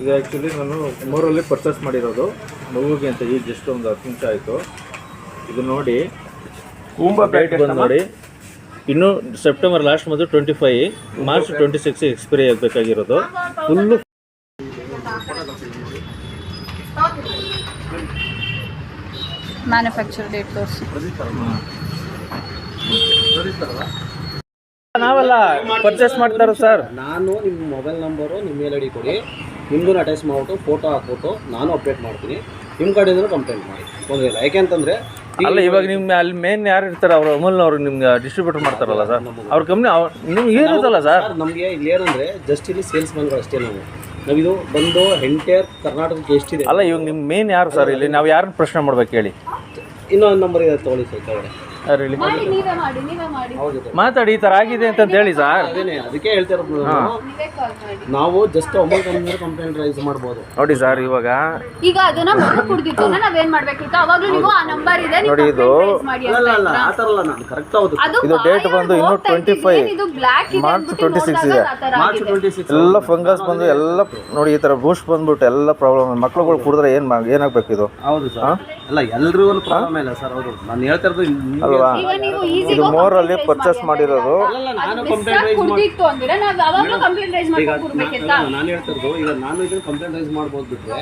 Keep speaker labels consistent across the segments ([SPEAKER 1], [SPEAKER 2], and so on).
[SPEAKER 1] ಇದು ಆ್ಯಕ್ಚುಲಿ ನಾನು ಮೂರಲ್ಲಿ ಪರ್ಚೇಸ್ ಮಾಡಿರೋದು ಮಗುವಿಗೆ ಅಂತ ಈ ಜಸ್ಟ್ ಒಂದು ಹತ್ತು ನಿಮಿಷ ಆಯಿತು. ಇದು ನೋಡಿ
[SPEAKER 2] ತುಂಬ
[SPEAKER 1] ಡೇಟ್ ಬಂದು ನೋಡಿ. ಇನ್ನು ಸೆಪ್ಟೆಂಬರ್ ಲಾಸ್ಟ್ ಮತ್ತು twenty five March twenty six expiry ಆಗಬೇಕಾಗಿರೋದು. Full
[SPEAKER 3] manufacture date ತೋರಿಸಿ.
[SPEAKER 1] ನಾವಲ್ಲ ಪರ್ಚೇಸ್ ಮಾಡ್ತಾರ ಸರ್
[SPEAKER 2] ನಾನು ನಿಮ್ಮ ಮೊಬೈಲ್ ನಂಬರು ನಿಮ್ಮ ಮೇಲ್ ಐ ಡಿ ಕೊಡಿ. ನಿಮ್ದು ಅಟ್ಯಾಚ್ ಮಾಡ್ಬಿಟ್ಟು ಫೋಟೋ ಹಾಕ್ಬಿಟ್ಟು ನಾನು ಅಪ್ಡೇಟ್ ಮಾಡ್ತೀನಿ. ನಿಮ್ಮ ಕಡೆಯಿಂದ ಕಂಪ್ಲೇಂಟ್ ಮಾಡಿ. ತೊಂದರೆ ಇಲ್ಲ ಯಾಕೆಂತಂದರೆ
[SPEAKER 1] ಅಲ್ಲ ಇವಾಗ ನಿಮ್ಮ ಅಲ್ಲಿ ಮೇನ್ ಯಾರು ಇರ್ತಾರೆ? ಅವ್ರ ಅಮೂಲ್ನವ್ರು ನಿಮ್ಗೆ ಡಿಸ್ಟ್ರಿಬ್ಯೂಟರ್ ಮಾಡ್ತಾರಲ್ಲ ಸರ್ ಅವ್ರ ಕಂಪ್ನಿ ನಿಮ್ಗೆ ಏನಿರುತ್ತಲ್ಲ ಸರ್
[SPEAKER 2] ನಮಗೆ ಇಲ್ಲಿ ಏನಂದರೆ ಜಸ್ಟ್ ಇಲ್ಲಿ ಸೇಲ್ಸ್ ಮ್ಯಾನ್ಗಳು ಅಷ್ಟೇ ನಾವು. ನಾವಿದು ಬಂದು ಎಂಟೈರ್ ಕರ್ನಾಟಕಕ್ಕೆ ಎಷ್ಟಿದೆ?
[SPEAKER 1] ಅಲ್ಲ ಇವಾಗ ನಿಮ್ಮ ಮೇನ್ ಯಾರು ಸರ್ ಇಲ್ಲಿ? ನಾವು ಯಾರನ್ನ ಪ್ರಶ್ನೆ ಮಾಡ್ಬೇಕು ಹೇಳಿ?
[SPEAKER 2] ಇನ್ನೊಂದು ನಂಬರ್ ಇದೆ ತೊಗೊಳ್ಳಿ ಸರ್ ಕೆಳಗಡೆ
[SPEAKER 1] ಯಾರು ಹೇಳಿ?
[SPEAKER 3] ಮಾಡಿ ನೀವೇ ಮಾಡಿ ನೀವೇ ಮಾಡಿ.
[SPEAKER 1] ಮಾತಾಡಿ ಈ ಥರ ಆಗಿದೆ ಅಂತ ಹೇಳಿ ಸರ್.
[SPEAKER 2] ಅದೇನೆ ಅದಕ್ಕೆ ಹೇಳ್ತಾ ಇರೋದು
[SPEAKER 3] ನೀವೇ ಕಾಲ್ ಮಾಡಿ.
[SPEAKER 2] ನಾವು ಜಸ್ಟ್ ಅಮೌಂಟ್ ಅಂದ್ರೆ ಕಂಪ್ಲೇಂಟ್ ರೈಸ್ ಮಾಡ್ಬೋದು.
[SPEAKER 1] ನೋಡಿ ಸರ್ ಇವಾಗ
[SPEAKER 3] ಈಗ ಅದನ್ನ ಮಗು ಕುಡ್ದಿತ್ತು ನಾವೇನ್ ಮಾಡ್ಬೇಕಿತ್ತು? ಅವಾಗ್ಲೂ ನೀವು ಆ ನಂಬರ್ ಇದೆ ನೀವು
[SPEAKER 1] ನೋಡಿ ಇದು-
[SPEAKER 3] complaint raise ಮಾಡಿ ಅಂತ
[SPEAKER 2] ಅಲ್ಲ ಅಲ್ಲ ಆ ಥರ ಅಲ್ಲ ನಾನು ಕರೆಕ್ಟ್ ಹೌದು.
[SPEAKER 3] ಅದು
[SPEAKER 1] ಇದು ಡೇಟ್
[SPEAKER 3] ಬಾಯಲ್ಲಿ
[SPEAKER 1] ಬಂದು ಇನ್ನೂ
[SPEAKER 3] ಹೋಗ್ತಾ ಫೈವ್
[SPEAKER 1] 25
[SPEAKER 3] ಏನ್ ಇದು black ಇದೆ
[SPEAKER 1] ಮಾರ್ಚ್
[SPEAKER 3] ಅಂದ್ಬಿಟ್ಟು
[SPEAKER 1] 26
[SPEAKER 3] ನೋಡ್ದಾಗ
[SPEAKER 1] ಇದೆ.
[SPEAKER 3] ಆ ಥರ
[SPEAKER 2] ಮಾರ್ಚ್
[SPEAKER 3] ಆಗಿದೆ.
[SPEAKER 2] ಟ್ವೆಂಟಿ ಸಿಕ್ಸ್
[SPEAKER 1] ಎಲ್ಲ ಫಂಗಸ್ ಬಂದು ಎಲ್ಲ ನೋಡಿ ಈ ಥರ ಬೂಸ್ಟ್ ಬಂದ್ಬಿಟ್ಟು ಎಲ್ಲ ಪ್ರಾಬ್ಲಮ್ ಮಕ್ಳುಗಳು ಕುಡಿದ್ರೆ ಏನು ಏನಾಗಬೇಕು ಇದು?
[SPEAKER 2] ಹೌದು ಸರ್. ಅಲ್ಲ ಎಲ್ರಿಗೂ ಒಂದು ಪ್ರಾಬ್ಲಮ್ ಇಲ್ಲ ಸರ್ ಹೌದು. ನಾನು ಹೇಳ್ತಾ ಇರೋದು ನಿಮ್ಗೆ-
[SPEAKER 1] ಅಲ್ವಾ
[SPEAKER 3] ಈಗ
[SPEAKER 1] ಇದು ಮೋರಲ್ಲಿ ಪರ್ಚೇಸ್ ಮಾಡಿರೋದು.
[SPEAKER 2] ಅಲ್ಲಲ್ಲ ನಾನು ಕಂಪ್ಲೇಂಟ್ ರೈಸ್ ಮಾಡಿ
[SPEAKER 3] ಅಂದ್ರೆ ನಾವ್ ಅವಾಗ್ಲೂ ಕಂಪ್ಲೇಂಟ್ ರೈಸ್ ಮಾಡ್ಕೊಂಡು
[SPEAKER 2] ನಾನು ಹೇಳ್ತಾ ಈಗ ನಾನು ಇದನ್ನ ಕಂಪ್ಲೇಂಟ್ ರೈಸ್ ಮಾಡ್ಬೋದು ಬಿಟ್ರೆ.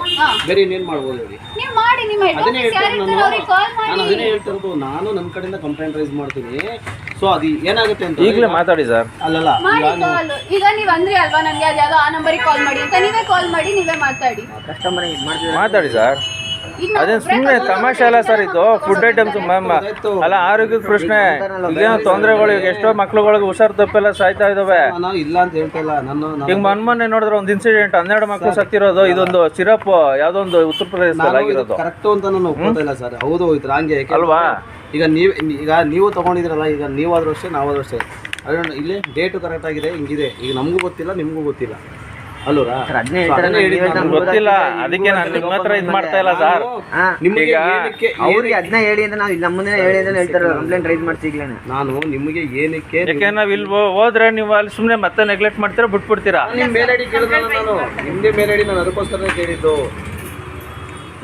[SPEAKER 2] ಬೇರೆ ಇನ್ನೇನು ಮಾಡ್ಬೋದು ಹೇಳಿ?
[SPEAKER 3] ನೀವು ಮಾಡಿ ನಿಮ್ಮ ಹೆಡ್
[SPEAKER 2] ಅದನ್ನೇ
[SPEAKER 3] ಆಫೀಸ್
[SPEAKER 2] ಹೇಳ್ತಾ
[SPEAKER 3] ಯಾರಿರ್ತಾರೆ
[SPEAKER 2] ನಾನು. ನಾನು ಅದನ್ನೇ ಹೇಳ್ತಾ ನಾನು ನನ್ನ ಕಡೆಯಿಂದ ಕಂಪ್ಲೇಂಟ್ ರೈಸ್ ಮಾಡ್ತೀನಿ. ಸೊ ಅದು ಏನಾಗುತ್ತೆ ಅಂತ
[SPEAKER 1] ಈಗಲೇ ಮಾತಾಡಿ ಸರ್.
[SPEAKER 2] ಅಲ್ಲಲ್ಲ
[SPEAKER 3] ಕಾಲ್ ಈಗ ನೀವ್ ಅಂದ್ರಿ ಅಲ್ವಾ ನನಗೆ? ಆ ನಂಬರಿಗೆ ಕಾಲ್ ಮಾಡಿ ಅಂತ. ನೀವೇ ಕಾಲ್ ಮಾಡಿ ನೀವೇ ಮಾತಾಡಿ.
[SPEAKER 2] ಕಸ್ಟಮರ್ ಇದು ಮಾಡ್ತಿದ್ದಾರೆ
[SPEAKER 1] ಮಾತಾಡಿ ಸರ್.
[SPEAKER 3] ಈಗ
[SPEAKER 1] ಅದೇನು ಸುಮ್ಮನೆ ತಮಾಷೆ ಅಲ್ಲ ಸರ್ ಇದು ಫುಡ್ ಐಟಮ್ಸ್ ಮ್ಯಾಮ್ ಅಲ್ಲ ಆರೋಗ್ಯದ ಪ್ರಶ್ನೆ ಈಗೇನೋ ತೊಂದರೆಗಳು ಈಗ ಎಷ್ಟೋ ಮಕ್ಳುಗಳಿಗೆ ಹುಷಾರ್ ತಪ್ಪೆಲ್ಲ ಸಾಯ್ತಾ ಇದಾವೆ.
[SPEAKER 2] ನಾನು ಇಲ್ಲ ಅಂತ ಹೇಳ್ತಾ ಇಲ್ಲ. ನಾನು
[SPEAKER 1] ಈಗ ಮೊನ್ನೆ ನೋಡಿದ್ರೆ ಒಂದು ಇನ್ಸಿಡೆಂಟ್ ಹನ್ನೆರಡು ಮಕ್ಳು ಸತ್ತಿರೋದು ಇದೊಂದು ಸಿರಪ್ ಯಾವ್ದೊಂದು ಉತ್ತರ
[SPEAKER 2] ಪ್ರದೇಶ
[SPEAKER 1] ಆಗಿರೋದು.
[SPEAKER 2] ಕರೆಕ್ಟ್ ಅಂತ ನಾನು ಒಪ್ಕೋತಾ ಇಲ್ಲ ಸರ್. ಹೌದು ಇದು
[SPEAKER 1] ಅಲ್ವಾ?
[SPEAKER 2] ಈಗ ನೀವು ಈಗ ನೀವು ತಗೊಂಡಿದ್ರಲ್ಲ ಈಗ ನೀವಾದ್ರೂ ಅಷ್ಟೇ ನಾವಾದ್ರೂ ಅಷ್ಟೇ. ಅದೇ ಇಲ್ಲಿ ಡೇಟು ಕರೆಕ್ಟ್ ಆಗಿದೆ ಹಿಂಗಿದೆ. ಈಗ ನಮಗೂ ಗೊತ್ತಿಲ್ಲ ನಿಮಗೂ ಗೊತ್ತಿಲ್ಲ. ಹೇಳಿದ್ದು
[SPEAKER 1] ಗೊತ್ತಿಲ್ಲ. ಅದಕ್ಕೆ ನಾನು ನಿಮ್ಮ ಹತ್ರ ಇದು ಮಾಡ್ತಾ ಇಲ್ಲ ಸರ್.
[SPEAKER 2] ನಿಮಗೆ
[SPEAKER 1] ಈಗ
[SPEAKER 2] ಏನಕ್ಕೆ
[SPEAKER 4] ಅವ್ರಿಗೆ ಅದನ್ನ ಹೇಳಿ ಅಂತ ನಾವು ನಮ್ಮನ್ನೇ ಹೇಳಿ ಅಂತ ಹೇಳ್ತಾರೆ ಕಂಪ್ಲೇಂಟ್ ರೈಸ್ ಮಾಡ್ತೀಗ್ಲೇ
[SPEAKER 2] ನಾನು ನಿಮಗೆ ಏನಕ್ಕೆ
[SPEAKER 1] ಯಾಕೆ ನಾವ್ ಇಲ್ಲಿ ಹೋದ್ರೆ ನೀವು ಅಲ್ಲಿ ಸುಮ್ಮನೆ ಮತ್ತೆ ನೆಗ್ಲೆಕ್ಟ್ ಮಾಡ್ತೀರಾ ಬಿಟ್ಬಿಡ್ತೀರಾ?
[SPEAKER 2] ನಿಮ್ಮ ಮೇಲ್ ಐಡಿ ಕೇಳಿದ್ನಲ್ಲ ನಾನು. ನಿಮ್ಮದೇ ಮೇಲ್ ಐಡಿ ನಾನು ಅದಕ್ಕೋಸ್ಕರ ಕೇಳಿದ್ದು.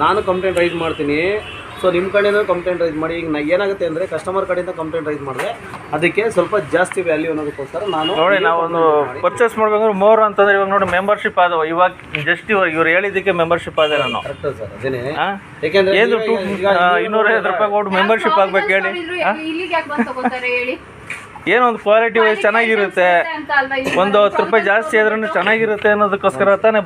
[SPEAKER 2] ನಾನು ಕಂಪ್ಲೇಂಟ್ ರೈಸ್ ಮಾಡ್ತೀನಿ. ಸೊ ನಿಮ್ಮ ಕಡೆಯಿಂದ ಕಂಪ್ಲೇಂಟ್ ರೈಸ್ ಮಾಡಿ. ಈಗ ನಾ ಏನಾಗುತ್ತೆ ಅಂದರೆ ಕಸ್ಟಮರ್ ಕಡೆಯಿಂದ ಕಂಪ್ಲೇಂಟ್ ರೈಸ್ ಮಾಡಿದ್ರೆ ಅದಕ್ಕೆ ಸ್ವಲ್ಪ ಜಾಸ್ತಿ ವ್ಯಾಲ್ಯೂ ಅನ್ನೋದಕ್ಕೋಸ್ಕರ ನಾನು
[SPEAKER 1] ನೋಡಿ ನಾವೊಂದು ಪರ್ಚೇಸ್ ಮಾಡ್ಬೇಕಂದ್ರೆ ಮೋರ್ ಅಂತಂದ್ರೆ ಇವಾಗ ನೋಡಿ ಮೆಂಬರ್ಶಿಪ್ ಆದವ ಇವಾಗ ಜಸ್ಟ್ ಇವಾಗ ಇವ್ರು ಹೇಳಿದ್ದಕ್ಕೆ ಮೆಂಬರ್ಶಿಪ್ ಆದೆ ನಾನು.
[SPEAKER 2] ಕರೆಕ್ಟ್ ಸರ್ ಅದೇನೆ.
[SPEAKER 1] ಆ?
[SPEAKER 2] ಯಾಕೆಂದ್ರೆ
[SPEAKER 1] ಏನು ಟೂ ಇನ್ನೂರೈವತ್ತು ರೂಪಾಯಿ ಕೊಟ್ಟು ಮೆಂಬರ್ಶಿಪ್ ಆಗ್ಬೇಕು ಹೇಳಿ. ಏನೋ ಒಂದು ಕ್ವಾಲಿಟಿ ವೈಸ್ ಚೆನ್ನಾಗಿರುತ್ತೆ.
[SPEAKER 3] ಅಂತ ಅಲ್ವಾ
[SPEAKER 1] ಒಂದು ಹತ್ತು ರೂಪಾಯಿ ಜಾಸ್ತಿ ಆದ್ರೂ ಚೆನ್ನಾಗಿರುತ್ತೆ ಅನ್ನೋದಕ್ಕೋಸ್ಕರ ತಾನೇ